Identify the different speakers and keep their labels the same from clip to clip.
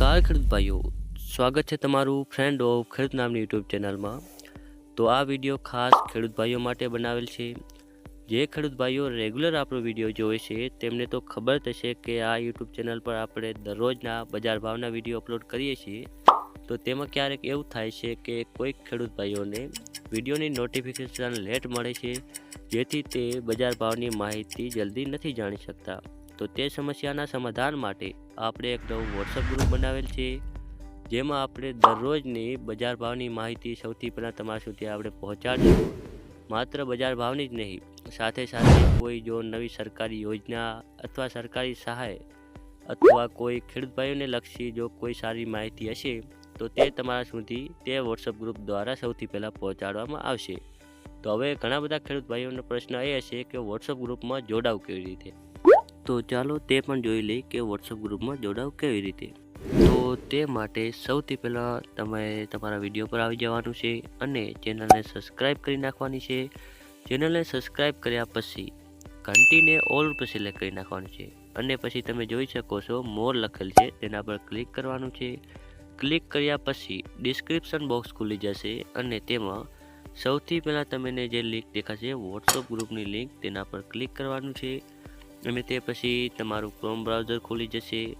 Speaker 1: નમસ્કાર ખેડૂત ભાઈઓ. સ્વાગત છે તમારું ફ્રેન્ડ ઓફ ખેડૂત નામની યુટ્યુબ ચેનલમાં. તો આ વીડિયો ખાસ ખેડૂત ભાઈઓ માટે બનાવેલ છે. જે ખેડૂત ભાઈઓ રેગ્યુલર આપણો વીડિયો જોવે છે, તેમને તો ખબર થશે કે આ યુટ્યુબ ચેનલ પર આપણે દરરોજના બજાર ભાવના વીડિયો અપલોડ કરીએ છીએ. તો તેમાં ક્યારેક એવું થાય છે કે કોઈક ખેડૂત ભાઈઓને વિડીયોની નોટિફિકેશન લેટ મળે છે, જેથી તે બજાર ભાવની માહિતી જલ્દી નથી જાણી શકતા. તો તે સમસ્યાના સમાધાન માટે આપણે એક નવું વોટ્સઅપ ગ્રુપ બનાવેલ છે, જેમાં આપણે દરરોજની બજાર ભાવની માહિતી સૌથી પહેલાં તમારા સુધી આપણે પહોંચાડીશું. માત્ર બજાર ભાવની જ નહીં, સાથે સાથે કોઈ જો નવી સરકારી યોજના અથવા સરકારી સહાય અથવા કોઈ ખેડૂત ભાઈઓને લક્ષી જો કોઈ સારી માહિતી હશે, તો તે તમારા સુધી તે વોટ્સઅપ ગ્રુપ દ્વારા સૌથી પહેલાં પહોંચાડવામાં આવશે. તો હવે ઘણા બધા ખેડૂત ભાઈઓનો પ્રશ્ન એ હશે કે વોટ્સઅપ ગ્રુપમાં જોડાવ કેવી રીતે? તો ચાલો તે પણ જોઈ લઈએ કે વોટ્સઅપ ગ્રુપમાં જોડાવ કેવી રીતે. તો તે માટે સૌથી પહેલાં તમે તમારા વીડિયો પર આવી જવાનું છે અને ચેનલને સબસ્ક્રાઈબ કરી નાખવાની છે. ચેનલને સબસ્ક્રાઈબ કર્યા પછી ઘંટીને ઓલ પર સિલેક્ટ કરી નાખવાનું છે. અને પછી તમે જોઈ શકો છો મોર લખેલ છે, તેના પર ક્લિક કરવાનું છે. ક્લિક કર્યા પછી ડિસ્ક્રિપ્શન બોક્સ ખુલી જશે અને તેમાં સૌથી પહેલાં તમને જે લિંક દેખાશે વોટ્સઅપ ગ્રુપની લિંક તેના પર ક્લિક કરવાનું છે. અને તે પછી તમારું ક્રોમ બ્રાઉઝર ખુલી જશે.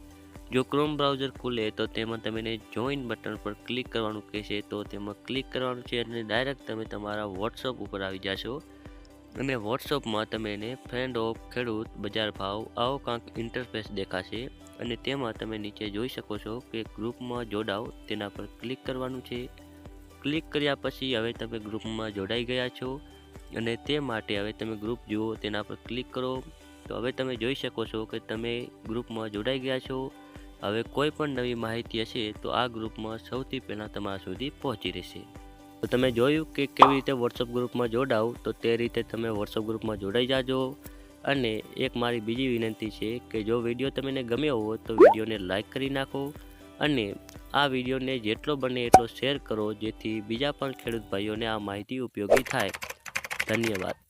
Speaker 1: જો ક્રોમ બ્રાઉઝર ખુલે તો તેમાં તમને જોઈન બટન પર ક્લિક કરવાનું કહેશે. તો તેમાં ક્લિક કરવાનું છે અને ડાયરેક્ટ તમે તમારા વોટ્સઅપ ઉપર આવી જશો. અને વોટ્સઅપમાં તમે એને ફ્રેન્ડ ઓફ ખેડૂત બજાર ભાવ આવો કાંક ઇન્ટરફેસ દેખાશે. અને તેમાં તમે નીચે જોઈ શકો છો કે ગ્રુપમાં જોડાઓ તેના પર ક્લિક કરવાનું છે. ક્લિક કર્યા પછી હવે તમે ગ્રુપમાં જોડાઈ ગયા છો. અને તે માટે હવે તમે ગ્રુપ જુઓ તેના પર ક્લિક કરો. તો હવે તમે જોઈ શકો છો કે તમે ગ્રુપમાં જોડાઈ ગયા છો. હવે કોઈ પણ નવી માહિતી હશે તો આ ગ્રુપમાં સૌથી પહેલાં તમારા સુધી પહોંચી રહેશે. તો તમે જોયું કે કેવી રીતે વોટ્સઅપ ગ્રુપમાં જોડાવ, તો તે રીતે તમે વોટ્સઅપ ગ્રુપમાં જોડાઈ જાજો. અને એક મારી બીજી વિનંતી છે કે જો વીડિયો તમને ગમ્યો હોય તો વિડીયોને લાઇક કરી નાખો. અને આ વિડીયોને જેટલો બને એટલો શેર કરો, જેથી બીજા પણ ખેડૂત ભાઈઓને આ માહિતી ઉપયોગી થાય. ધન્યવાદ.